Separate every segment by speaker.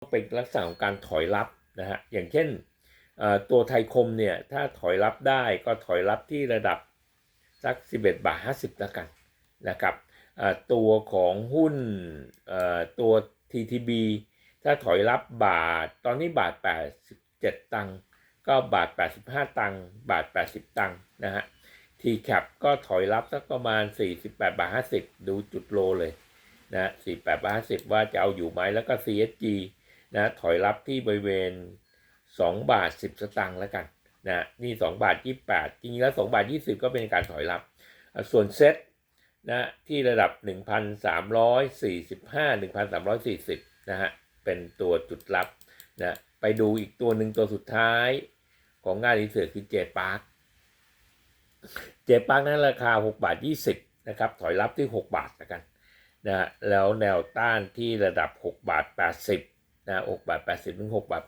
Speaker 1: เป็นลักษณะของการถอยรับนะฮะอย่างเช่นตัวไทยคมเนี่ยถ้าถอยรับได้ก็ถอยรับที่ระดับสัก 11 บาท 50แล้วกันนะครับตัวของหุ้นตัว TTB ถ้าถอยรับบาทตอนนี้บาท 87 ตังค์ก็บาท 85 ตังค์บาท 80 ตังค์นะฮะ TCAP ก็ถอยรับสักประมาณ 48 บาท 50 ดูจุดโลเลยนะ48 บาท 50 ว่าจะเอาอยู่ไหมแล้วก็ CSG นะถอยรับที่บริเวณ 2 บาท 10 สตางค์แล้วกันนะนี่ 2 บาท 28 จริงๆแล้ว 2 บาท 20 ก็เป็นการถอยรับ ส่วนเซ็ตนะที่ระดับ 1,345 1,340 นะฮะเป็นตัวจุดรับนะไปดูอีกตัวหนึ่งตัวสุดท้ายของงานรีเสิร์ชคือเจปาร์คเจปาร์คนั้นราคา 6 บาท 20 นะครับ ถอยรับที่ 6 บาทแล้วกันนะฮะแล้วแนวต้านที่ระดับ 6 บาท 80 นะ6บาท80ถึง6บาท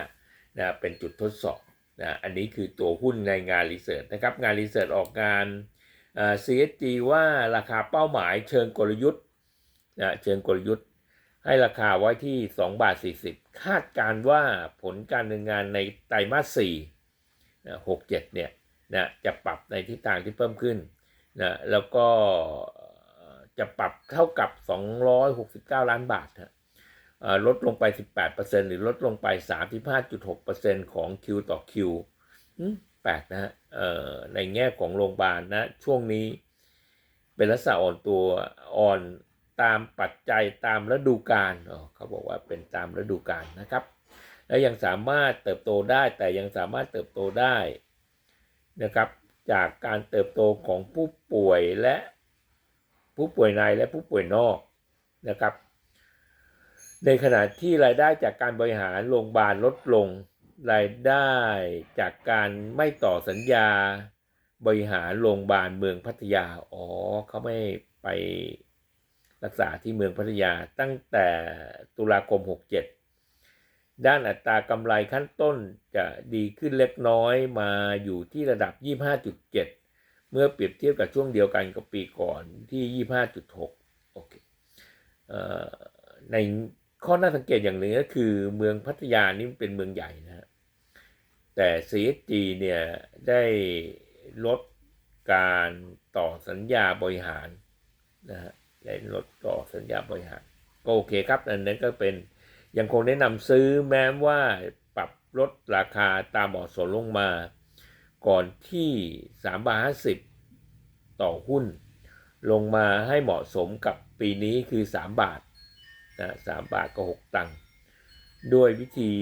Speaker 1: 85นะเป็นจุดทดสอบนะอันนี้คือตัวหุ้นในงานรีเสิร์ชนะครับ งานรีเสิร์ชออกงานเอ่อ CSG ว่าราคาเป้าหมายเชิงกลยุทธ์นะเชิงกลยุทธ์ ให้ราคาไว้ที่ 2 บาท 40 คาดการว่าผลการดำเนินงานในไตรมาส4นะ67 เนี่ยนะจะปรับในทิศทางที่เพิ่มขึ้นนะแล้วก็จะปรับเท่ากับ 269 ล้านบาทฮะ ลดลงไป 18%หรือลดลงไป 35.6%ของ Q ต่อ Q อืมแปลกนะฮะในแง่ของโรงพยาบาลนะช่วงนี้เป็นลักษณะอ่อนตัวอ่อนตามปัจจัยตามฤดูกาลเขาบอกว่าเป็นตามฤดูกาลนะครับ และยังสามารถเติบโตได้แต่ยังสามารถเติบโตได้นะครับจากการเติบโตของผู้ป่วยและผู้ป่วยในและผู้ป่วยนอกนะครับ ในขณะที่รายได้จากการบริหารโรงพยาบาลลดลง รายได้จากการไม่ต่อสัญญา บริหารโรงพยาบาลเมืองพัทยา อ๋อเขาไม่ไปรักษาที่เมืองพัทยาตั้งแต่ตุลาคม 67 ด้านอัตรากำไรขั้นต้นจะดีขึ้นเล็กน้อยมาอยู่ที่ระดับ 25.7 เมื่อเปรียบเทียบกับช่วงเดียวกันกับปีก่อนที่ 25.6 โอเคเอ่อใน ข้อน่าสังเกตอย่างหนึ่งก็คือเมืองพัทยานี่เป็นเมืองใหญ่นะฮะแต่ CSG เนี่ยได้ลดการต่อสัญญาบริหารนะฮะได้ลดต่อสัญญาบริหาร ก็โอเคครับอันนั้นก็เป็นยังคงแนะนำซื้อแม้ว่าปรับลดราคาตามเหมาะสมลงมา ก่อนที่3บาท50 ต่อหุ้น ลงมาให้เหมาะสมกับปีนี้คือ 3 บาท นะ3บาทก็6ตังค์ด้วยวิธี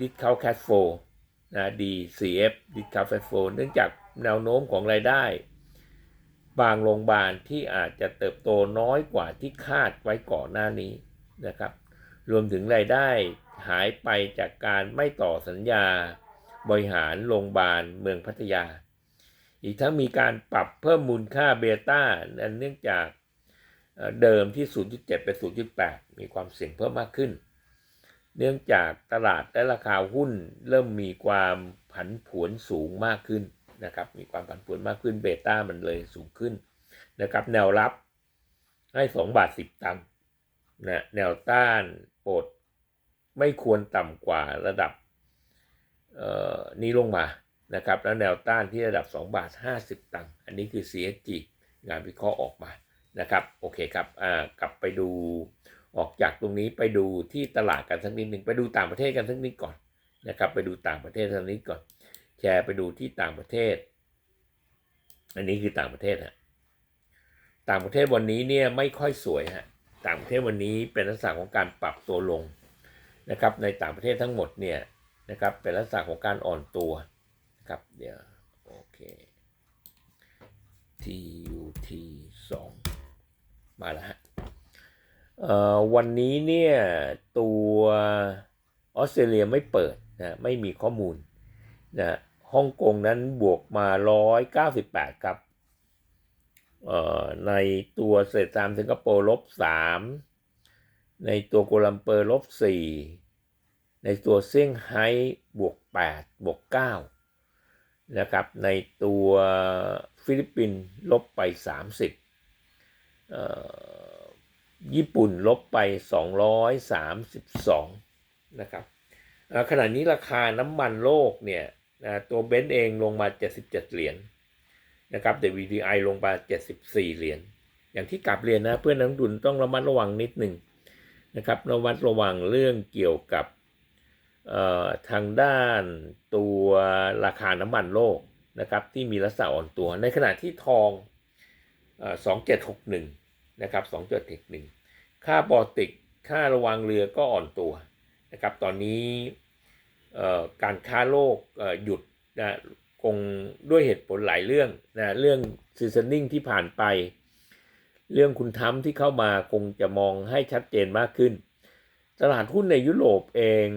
Speaker 1: discount cash flow นะ DCF discount cash flow เนื่องจากแนวโน้มของรายได้ บางโรงพยาบาลที่อาจจะเติบโตน้อยกว่าที่คาดไว้ก่อนหน้านี้นะครับ รวมถึงรายได้หายไปจากการไม่ต่อสัญญาบริหารโรงพยาบาลเมืองพัทยา อีกทั้งมีการปรับเพิ่มมูลค่าเบต้าเนื่องจาก เดิมที่ 0.7 เป็น 0.8 มีความเสี่ยงเพิ่มมากขึ้น เนื่องจากตลาดและราคาหุ้นเริ่มมีความผันผวนสูงมากขึ้นนะครับ มีความผันผวนมากขึ้นเบต้ามันเลยสูงขึ้นนะครับแนวรับให้ 2 บาท 10 ตังค์นะแนวต้านโปรดไม่ควรต่ำกว่าระดับนี้ลงมานะครับแล้วแนวต้านที่ระดับ 2 บาท 50 ตังค์อันนี้คือ CSG งานวิเคราะห์ออกมา นะครับโอเคครับอ่ากลับไปดูออกจากตรงนี้ไปดูที่ตลาดกันสักนิดหนึ่งไปดูต่างประเทศกันสักนิดก่อนนะครับ ไปดูต่างประเทศสักนิดก่อน แชร์ไปดูที่ต่างประเทศ อันนี้คือต่างประเทศฮะต่างประเทศวันนี้เนี่ยไม่ค่อยสวยฮะต่างประเทศวันนี้เป็นลักษณะของการปรับตัวลงนะครับ ในต่างประเทศทั้งหมดเนี่ยนะครับ เป็นลักษณะของการอ่อนตัวนะครับเดี๋ยวโอเค TUT 2 มาแล้วฮะวันนี้เนี่ยตัวออสเตรเลียไม่เปิดนะไม่มีข้อมูลนะฮ่องกงนั้นบวกมา 198 ครับในตัวเศรษฐามสิงคโปร์ลบ 3 ในตัวกัวลัมเปอร์ลบ 4 ในตัวเซี่ยงไฮ้บวก 8 บวก 9 นะครับ ในตัวฟิลิปปินส์ลบไป 30 ญี่ปุ่นลบไป 232 นะครับขณะนี้ราคาน้ำมันโลกเนี่ยตัวเบนซ์เองลงมา 77 เหรียญนะครับ WTI ลงมา 74 เหรียญอย่างที่กลับเรียนนะเพื่อนนักลงทุนต้องระมัดระวังนิดหนึ่งนะครับระมัดระวังเรื่องเกี่ยวกับทางด้านตัวราคาน้ำมันโลกนะครับที่มีลักษณะอ่อนตัวในขณะที่ทองเอ่อ2761 นะครับ2761ค่าบอติกค่าระวังเรือก็อ่อนตัวนะครับ ตอนนี้การค้าโลกหยุดนะคงด้วยเหตุผลหลายเรื่องนะเรื่องซีซันนิ่งที่ผ่านไป เรื่องคุณทำที่เข้ามาคงจะมองให้ชัดเจนมากขึ้น ตลาดหุ้นในยุโรปเอง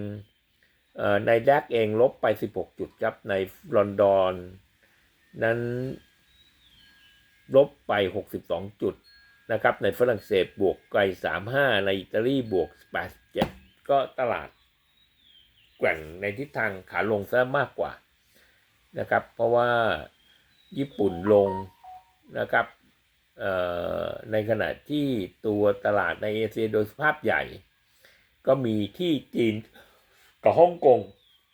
Speaker 1: ในแดกเองลบไป 16 จุดครับ ในลอนดอน นั้นลบไป 62 จุด นะครับ ในฝรั่งเศสบวกไกล35 ในอิตาลีบวก87ก็ตลาดแกว่งในทิศทางขาลงซะมากกว่านะครับ เพราะว่าญี่ปุ่นลงนะครับในขณะที่ตัวตลาดในเอเชียโดยสภาพใหญ่ ก็มีที่จีนกับฮ่องกง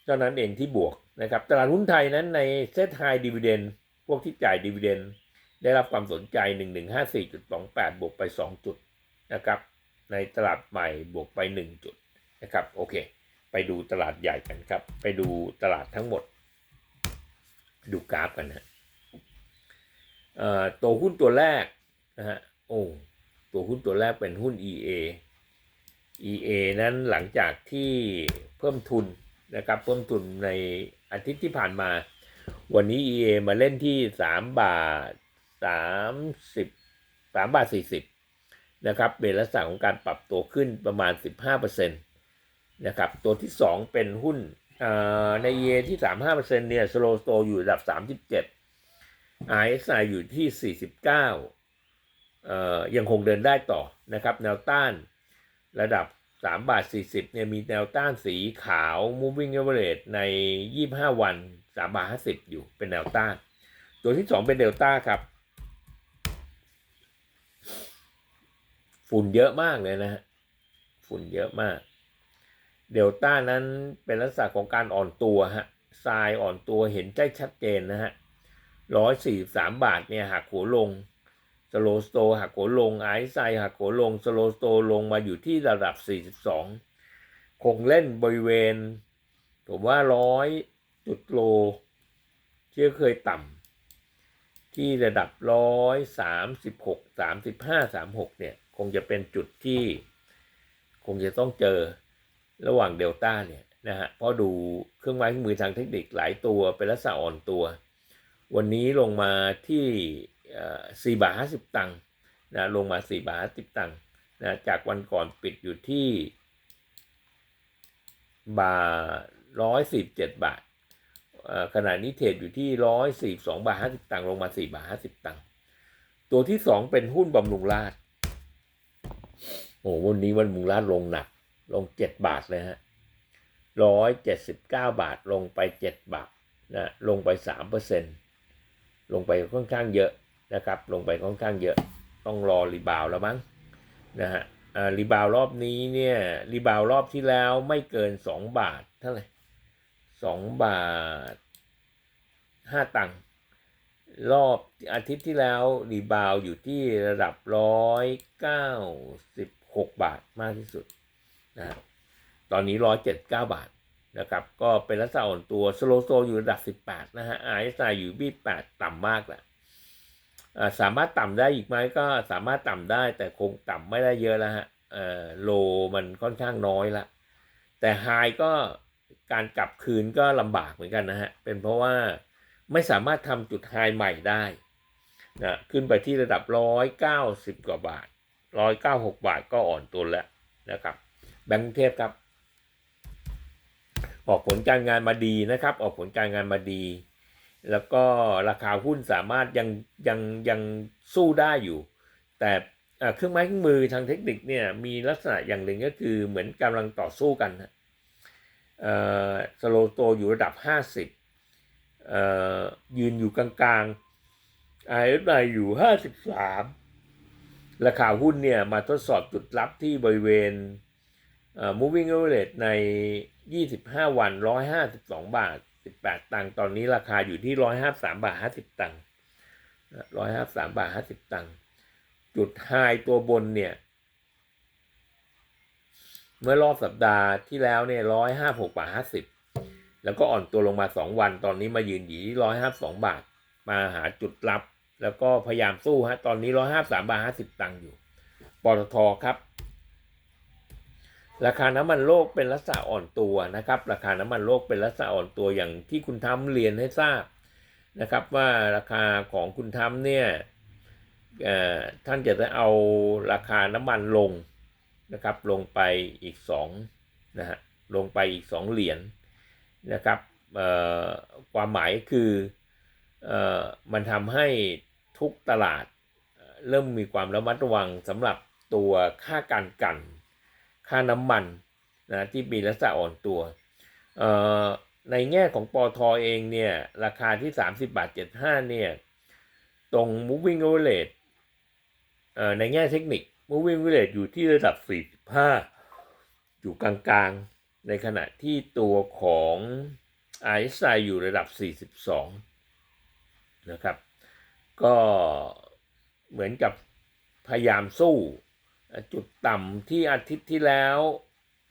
Speaker 1: เท่านั้นเองที่บวกนะครับ ตลาดหุ้นไทยนั้นในเซตไฮดีเวเดนพวกที่จ่ายดีเวเดน ได้รับความสนใจ 1154.28 บวกไป 2 จุดนะครับ ในตลาดใหม่บวกไป 1 จุดนะครับ โอเค ไปดูตลาดใหญ่กันครับ ไปดูตลาดทั้งหมด ดูกราฟกันนะเอ่อตัวหุ้นตัวแรกนะฮะ โอ้ ตัวหุ้นตัวแรกเป็นหุ้น EA EA นั้นหลังจากที่เพิ่มทุนนะครับ เพิ่มทุนในอาทิตย์ที่ผ่านมา วันนี้ EA มาเล่นที่ 3 บาท 30 3บาท40นะครับเป็นลักษณะของการปรับตัวขึ้นประมาณ 15%นะครับตัวที่ 2 เป็นหุ้นเอ่อใน EA ที่ 35%เนี่ยสโลสโตอยู่ระดับ 37 RSI อยู่ที่ 49เอ่อยังคงเดินได้ต่อนะครับแนวต้านระดับ 3 บาท 40เนี่ยมีแนวต้านสีขาว moving average ใน 25 วัน 3 บาท 50 อยู่เป็นแนวต้าน ตัวที่ 2 เป็นเดลต้าครับ ฝุ่นเยอะมากเลยนะฮะฝุ่นเยอะมาก เดลต้านั้นเป็นลักษณะของการอ่อนตัวฮะทรายอ่อนตัวเห็นได้ชัดเจนนะฮะร้อยสี่สามบาทเนี่ยหักหัวลงสโลสโตหักหัวลงไอซ์ไซหักหัวลงสโลสโตลงมาอยู่ที่ระดับ 42 คงเล่นบริเวณ ผมว่าร้อยจุดโลที่เคยต่ำที่ระดับร้อยสามสิบหกสามสิบห้าสามหกเนี่ย งจะเป็นจุดที่คงจะต้องเจอระหว่างเดลต้าเนี่ยนะฮะเพราะดูเครื่องไม้เครื่องมือทางเทคนิคหลายตัวเป็นลักษณะอ่อนตัว วันนี้ลงมาที่สี่บาทห้าสิบตังค์นะลงมาสี่บาทห้าสิบตังค์นะจากวันก่อนปิดอยู่ที่ บาทร้อยสิบเจ็ดบาทขณะนี้เทรดอยู่ที่ร้อยสี่สองบาทห้าสิบตังค์ลงมาสี่บาทห้าสิบตังค์ตัวที่สองเป็นหุ้นบำรุงราช โอ้วันนี้วันบำรุงราลงหนัก ลงเจ็ดบาทเลยฮะร้อยเจ็ดสิบเก้าบาทลงไปเจ็ดบาทนะลงไปสามเปอร์เซ็นต์ลงไปค่อนข้างเยอะนะครับ ลงไปค่อนข้างเยอะ ต้องรอรีบาวแล้วมั้งนะฮะรีบาวรอบนี้เนี่ยรีบาวรอบที่แล้วไม่เกินสองบาทเท่าไหร่สองบาทห้าตังค์ รอบอาทิตย์ที่แล้วรีบาวอยู่ที่ระดับร้อยเก้าสิบหกบาทมากที่สุดนะตอนนี้ร้อยเจ็ดเก้าบาทนะครับ ก็เป็นลักษณะอ่อนตัวสโลโซอยู่ระดับสิบแปดนะฮะไอซ์ไอยู่บีแปดต่ำมากแหละสามารถต่ำได้อีกไหมก็สามารถต่ำได้แต่คงต่ำไม่ได้เยอะแล้วฮะโลมันค่อนข้างน้อยละ แต่ไฮก็การกลับคืนก็ลำบากเหมือนกันนะฮะ เป็นเพราะว่า ไม่สามารถทำจุดไฮใหม่ได้นะขึ้นไปที่ระดับร้อยเก้าสิบกว่าบาทร้อยเก้าหกบาทก็อ่อนตัวแล้วนะครับแบงก์กรุงเทพครับ ออกผลการงานมาดีนะครับ ออกผลการงานมาดี แล้วก็ราคาหุ้นสามารถยังยังยังสู้ได้อยู่ แต่เครื่องไม้เครื่องมือทางเทคนิคเนี่ยมีลักษณะอย่างหนึ่งก็คือเหมือนกำลังต่อสู้กันนะเออสโลโตอยู่ระดับ 50 ยืนอยู่กลางๆไอเอฟไอยู่ 53 ราคาหุ้นเนี่ยมาทดสอบจุดรับที่บริเวณเอ่อ moving average ใน 25 วัน 152 บาท 18 ตังค์ ตอนนี้ราคาอยู่ที่ 153 บาท 50 ตังค์ 153 บาท 50 ตังค์ จุดไฮตัวบนเนี่ย เมื่อรอบสัปดาห์ที่แล้วเนี่ย 156 บาท 50 แล้วก็อ่อนตัวลงมา 2 วัน ตอนนี้มายืนอยู่ที่152บาท มาหาจุดรับ แล้วก็พยายามสู้ฮะ ตอนนี้153บาท50ตังค์อยู่ ปตทครับ ราคาน้ำมันโลกเป็นลักษณะอ่อนตัวนะครับ ราคาน้ำมันโลกเป็นลักษณะอ่อนตัวอย่างที่คุณทำเรียนให้ทราบนะครับว่าราคาของคุณทำเนี่ยท่านจะได้เอาราคาน้ำมันลงนะครับ ลงไปอีกสองนะฮะ ลงไปอีกสองเหรียญ นะครับความหมายคืออมันทำให้ทุกตลาดเริ่มมีความระมัดระวังสำหรับตัวค่าการกันค่าน้ำมันนะที่มีลักษณะอ่อนตัว ในแง่ของปอทอเองเนี่ย ราคาที่ 30บาท75 เนี่ย ตรง moving average เอ่อในแง่เทคนิค moving average อยู่ที่ระดับ 45 อยู่กลางๆ ในขณะที่ตัวของ RSI อยู่ระดับ 42 นะครับ ก็เหมือนกับพยายามสู้จุดต่ำที่อาทิตย์ที่แล้ว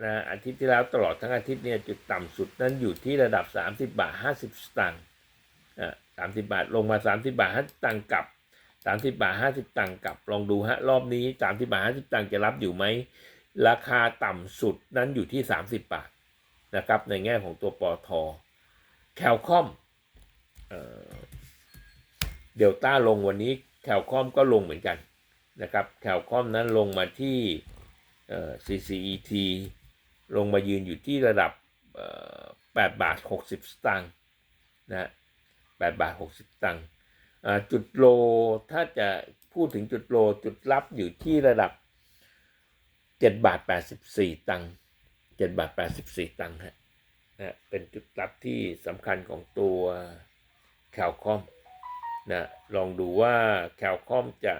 Speaker 1: นะอาทิตย์ที่แล้วตลอดทั้งอาทิตย์เนี่ยจุดต่ำสุดนั้นอยู่ที่ระดับ 30 บาท 50 สตางค์อ่า30 บาทลงมา 30 บาท 50 สตางค์กลับ 30 บาท 50สตางค์กลับ ลองดูฮะรอบนี้ 30 บาท 50สตางค์จะรับอยู่ไหม ราคาต่ำสุดนั้นอยู่ที่ 30 บาทนะครับ ในแง่ของตัวปอทแคลคอมเดลต้าลงวันนี้แคลคอมก็ลงเหมือนกันนะครับแคลคอมนั้นลงมาที่เอ่อ CCET ลงมายืนอยู่ที่ระดับ 8 บาท 60 สตางค์นะ8บาท 60 สตางค์จุดโลถ้าจะพูดถึงจุดโลจุดรับอยู่ที่ระดับ 7บาท84ตังค์7บาท84ตังค์ฮะนะเป็นจุดรับที่สำคัญของตัวแคลคอมนะลองดูว่าแคลคอมจะ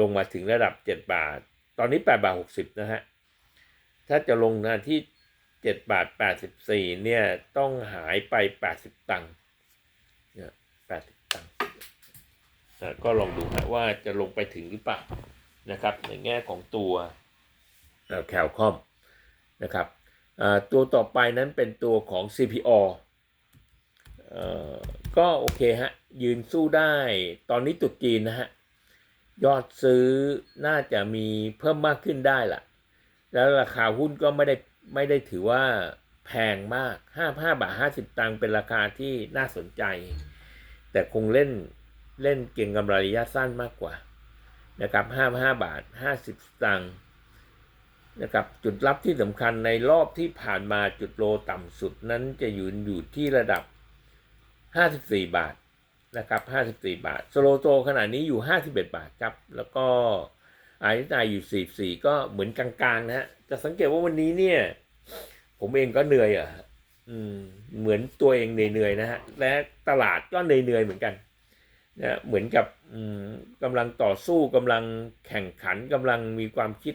Speaker 1: ลงมาถึงระดับ 7 บาท ตอนนี้ 8 บาท 60 นะฮะ ถ้าจะลงนะที่ 7 บาท 84 เนี่ย ต้องหายไป 80 ตังค์เนี่ย80 ตังค์นะก็ลองดูนะว่าจะลงไปถึงหรือเปล่านะครับ ในแง่ของตัว แคลคอมนะครับตัวต่อไปนั้นเป็นตัวของ CPO เอ่อก็โอเคฮะ ยืนสู้ได้ตอนนี้ตุดจีนนะฮะ ยอดซื้อน่าจะมีเพิ่มมากขึ้นได้ละแล้วราคาหุ้นก็ไม่ได้ไม่ได้ถือว่าแพงมาก 55 บาท 50 ตังค์เป็นราคาที่น่าสนใจ แต่คงเล่นเล่นเก่งกำไรระยะสั้นมากกว่านะครับ 55 บาท 50 ตังค์ นะครับจุดรับที่สำคัญในรอบที่ผ่านมาจุดโลต่ำสุดนั้นจะยู่อยู่ที่ระดับ 54 บาทนะครับ 54 บาทสโลโตขณะนี้อยู่ 51 บาทครับ แล้วก็ไอซ์ไอยู่ 44 ก็เหมือนกลางๆนะฮะจะสังเกตว่าวันนี้เนี่ย ผมเองก็เหนื่อยอะเหมือนตัวเองเหนื่อยๆนะฮะและตลาดก็เหนื่อยๆเหมือนกันนะเหมือนกับกำลังต่อสู้กำลังแข่งขันกำลังมีความคิด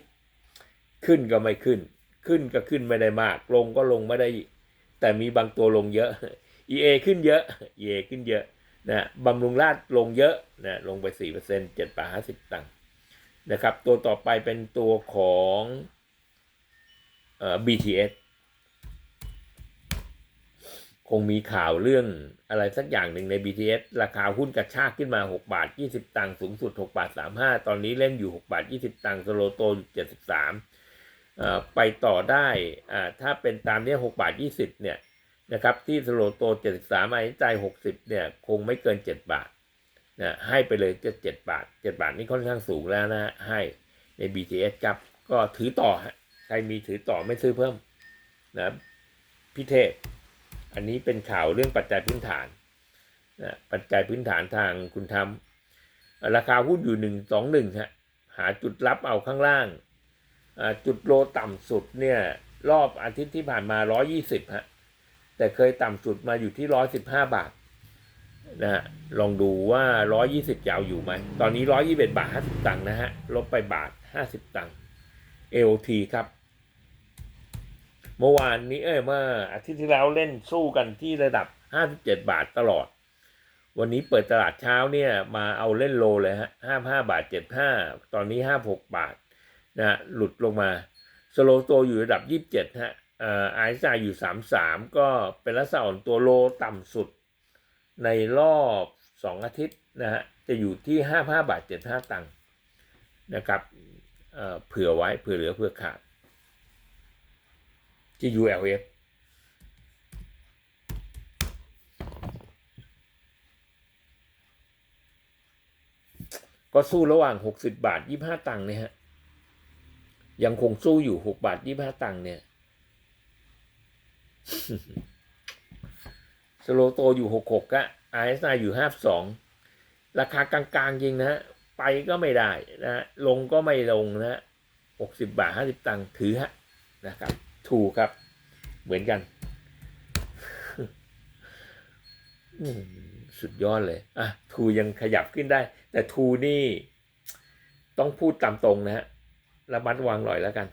Speaker 1: ขึ้นก็ไม่ขึ้น ขึ้นก็ขึ้นไม่ได้มาก ลงก็ลงไม่ได้ แต่มีบางตัวลงเยอะ EA ขึ้นเยอะ EA ขึ้นเยอะนะบำรุงราชลงเยอะนะลงไป4%เปอร์เซ็นต์7บาท50ตังค์นะครับ ตัวต่อไปเป็นตัวของเอ่อ BTS คงมีข่าวเรื่องอะไรสักอย่างหนึ่งใน BTS ราคาหุ้นกระชากขึ้นมา 6 บาท 20 ตังค์สูงสุด 6 บาท 35 ตอนนี้เล่นอยู่ 6 บาท 20 ตังค์สโลโตอยู่73 ไปต่อได้ถ้าเป็นตามเนี้ย6บาท20เนี่ยนะครับที่สโลโต73ไอ้ใจ60เนี่ยคงไม่เกิน7บาทนะให้ไปเลยจะ7บาท7บาทนี่ค่อนข้างสูงแล้วนะให้ใน BTS ครับก็ถือต่อใครมีถือต่อไม่ซื้อเพิ่มนะพิเทพ อันนี้เป็นข่าวเรื่องปัจจัยพื้นฐานนะปัจจัยพื้นฐานทางคุณทำราคาหุ้นอยู่121ฮะหาจุดรับเอาข้างล่าง จุดโลต่ำสุดเนี่ยรอบอาทิตย์ที่ผ่านมา 120 ฮะ แต่เคยต่ำสุดมาอยู่ที่ร้อยสิบาทนะฮะลองดูว่าร้อยี่สิบจะเอยู่ไหม ตอนนี้ร้อยี่สิบาทห้าสิบตังค์นะฮะ ลบไปบาทห้าสิบตังค์ AOT ครับ เมื่อวานนี้เอ้ยเมื่ออาทิตย์ที่แล้วเล่นสู้กันที่ระดับ 57 บาทตลอด วันนี้เปิดตลาดเช้าเนี่ยมาเอาเล่นโลเลยฮะ 55 บาท 75 ตอนนี้ 56 บาท นะหลุดลงมาสโลโตอยู่ระดับ 27ฮะเอ่อไอซ์อยู่ 33 ก็เป็นลักษณะอ่อนตัวโลต่ำสุด ในรอบ 2 อาทิตย์นะฮะจะอยู่ที่ 55 บาท 75 ตังค์นะครับเอ่อเผื่อไว้เผื่อเหลือเผื่อขาด ที่ ULF ก็สู้ระหว่าง 60 บาท 25 ตังค์เนี่ยฮะ ยังคงสู้อยู่6บาท25ตังค์เนี่ย สโลโตอยู่66กอะ RSI อยู่52ราคากลางๆจริงนะ ไปก็ไม่ได้นะ ลงก็ไม่ลงนะฮะ60บาท50ตังค์ถือฮะนะครับ ถูกครับ เหมือนกัน สุดยอดเลย อะ ทูยังขยับขึ้นได้ แต่ทูนี่ ต้องพูดตามตรงนะฮะ ระมัดระวังหน่อยแล้วกัน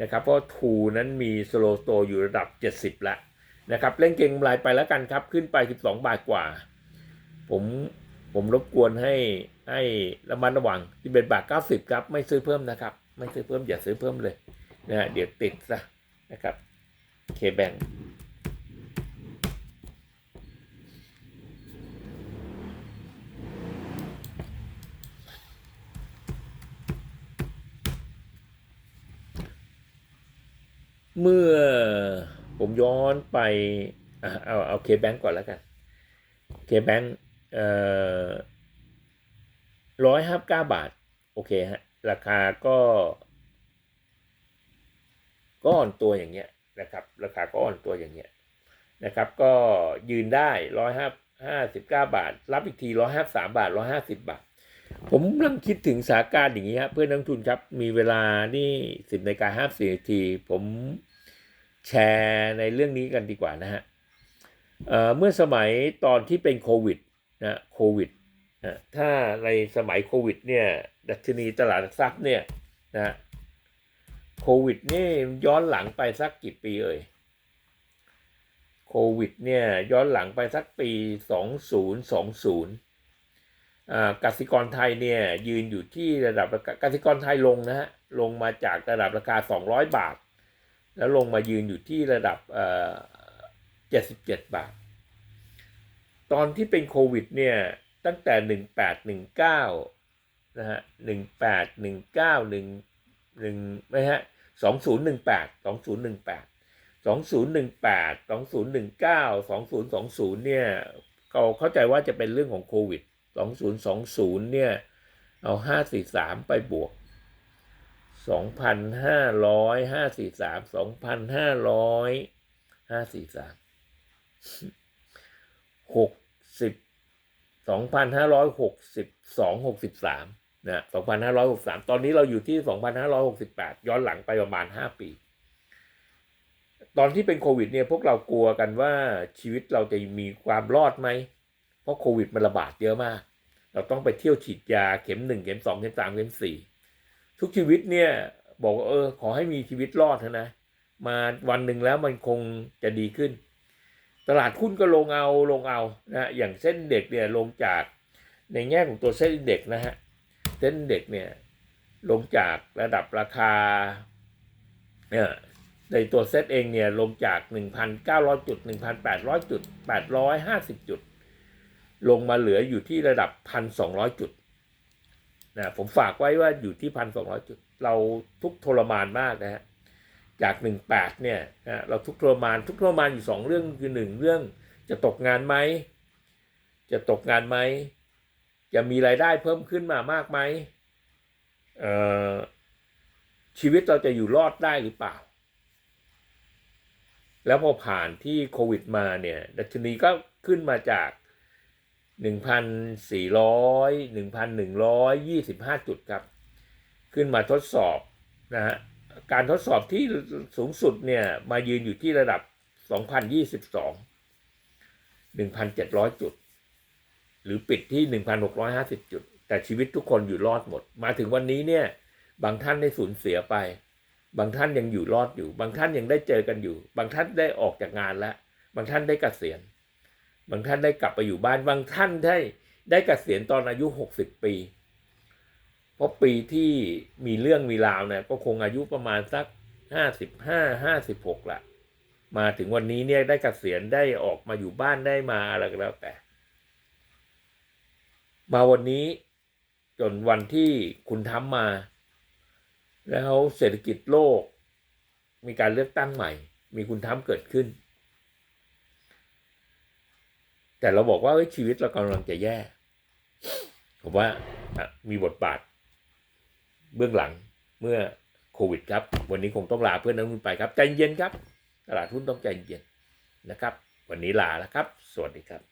Speaker 1: นะครับเพราะทูนั้นมีสโลโตอยู่ระดับ 70แล้วนะครับเล่นเก่งลายไปแล้วกันครับ ขึ้นไป 12 บาทกว่า ผมผมรบกวนให้ให้ระมัดระวังที่เป็นบาท 90 ครับ ไม่ซื้อเพิ่มนะครับ ไม่ซื้อเพิ่มอย่าซื้อเพิ่มเลยนะฮะเดี๋ยวติดซะนะครับเคแบง เมื่อผมย้อนไปเอาเอาเคแบงก่อนแล้วกันเคแบงเอ่อร้อยห้าเก้าบาท โอเคฮะ ราคาก็ก็อ่อนตัวอย่างเงี้ยนะครับ ราคาก็อ่อนตัวอย่างเงี้ยนะครับ ก็ยืนได้ร้อยห้าห้าสิบเก้าบาท รับอีกทีร้อยห้าสามบาทร้อยห้าสิบบาท ผมกำลังคิดถึงสถานการณ์อย่างนี้ครับเพื่อนนักทุนครับ มีเวลานี่สิบนาฬิกาห้าสิบนาทีผม แชร์ในเรื่องนี้กันดีกว่านะฮะเอ่อเมื่อสมัยตอนที่เป็นโควิดนะโควิดนะถ้าในสมัยโควิดเนี่ยดัชนีตลาดหลักทรัพย์เนี่ยนะโควิดนี่ย้อนหลังไปสักกี่ปีเอ่ยโควิดเนี่ยย้อนหลังไปสักปี 2020อ่ากสิกรไทยเนี่ยยืนอยู่ที่ระดับกสิกรไทยลงนะฮะลงมาจากระดับราคา 200 บาท แล้วลงมายืนอยู่ที่ระดับ77บาท ตอนที่เป็นโควิดเนี่ย ตั้งแต่1819นะฮะ18 19 1 1ไม่ฮะ2018 2018 2018 2019 2020เนี่ยเราเข้าใจว่าจะเป็นเรื่องของโควิด2020เนี่ย เอา543ไปบวก 2,553 2,553 60 2,562 63นะ2,563ตอนนี้เราอยู่ที่2,568ย้อนหลังไปประมาณ5ปี ตอนที่เป็นโควิดเนี่ยพวกเรากลัวกันว่าชีวิตเราจะมีความรอดไหม เพราะโควิดมันระบาดเยอะมาก เราต้องไปเที่ยวฉีดยาเข็มหนึ่งเข็มสองเข็มสามเข็มสี่ ทุกชีวิตเนี่ยบอกว่าเออขอให้มีชีวิตรอดเถอะนะ มาวันหนึ่งแล้วมันคงจะดีขึ้น ตลาดหุ้นก็ลงเอาลงเอานะอย่างเส้นเด็กเนี่ยลงจากในแง่ของตัวเส้นเด็กนะฮะเส้นเด็กเนี่ยลงจากระดับราคาเนี่ยในตัวเซตเองเนี่ยลงจาก 1,900 จุด 1,800 จุด 850 จุด ลงมาเหลืออยู่ที่ระดับ 1,200 จุด นะผมฝากไว้ว่าอยู่ที่1,200จุด เราทุกทรมานมากนะฮะจาก18เนี่ยนะเราทุกทรมานทุกทรมานอยู่2เรื่องคือหนึ่งเรื่องจะตกงานไหมจะตกงานไหมจะมีรายได้เพิ่มขึ้นมามากไหมเอ่อชีวิตเราจะอยู่รอดได้หรือเปล่า แล้วพอผ่านที่โควิดมาเนี่ย ดัชนีก็ขึ้นมาจาก 1,400 1,125 จุดครับ ขึ้นมาทดสอบนะฮะการทดสอบที่สูงสุดเนี่ยมายืนอยู่ที่ระดับ 2022 1,700 จุด หรือปิดที่ 1,650 จุด แต่ชีวิตทุกคนอยู่รอดหมด มาถึงวันนี้เนี่ยบางท่านได้สูญเสียไป บางท่านยังอยู่รอดอยู่ บางท่านยังได้เจอกันอยู่ บางท่านได้ออกจากงานแล้ว บางท่านได้เกษียณ บางท่านได้กลับไปอยู่บ้านบางท่านได้ได้เกษียณตอนอายุหกสิบปี เพราะปีที่มีเรื่องมีราวเนี่ยก็คงอายุประมาณสักห้าสิบห้าห้าสิบหกละมาถึงวันนี้เนี่ยได้เกษียณได้ออกมาอยู่บ้านได้มาอะไรก็แล้วแต่ มาวันนี้จนวันที่คุณทำมา แล้วเศรษฐกิจโลก มีการเลือกตั้งใหม่ มีคุณทำเกิดขึ้น แต่เราบอกว่าชีวิตเรากำลังจะแย่ ผมว่ามีบทบาท เบื้องหลังเมื่อโควิดครับ วันนี้คงต้องลาเพื่อนนักลงทุนไปครับ ใจเย็นครับ ตลาดหุ้นต้องใจเย็นนะครับ วันนี้ลาแล้วครับ สวัสดีครับ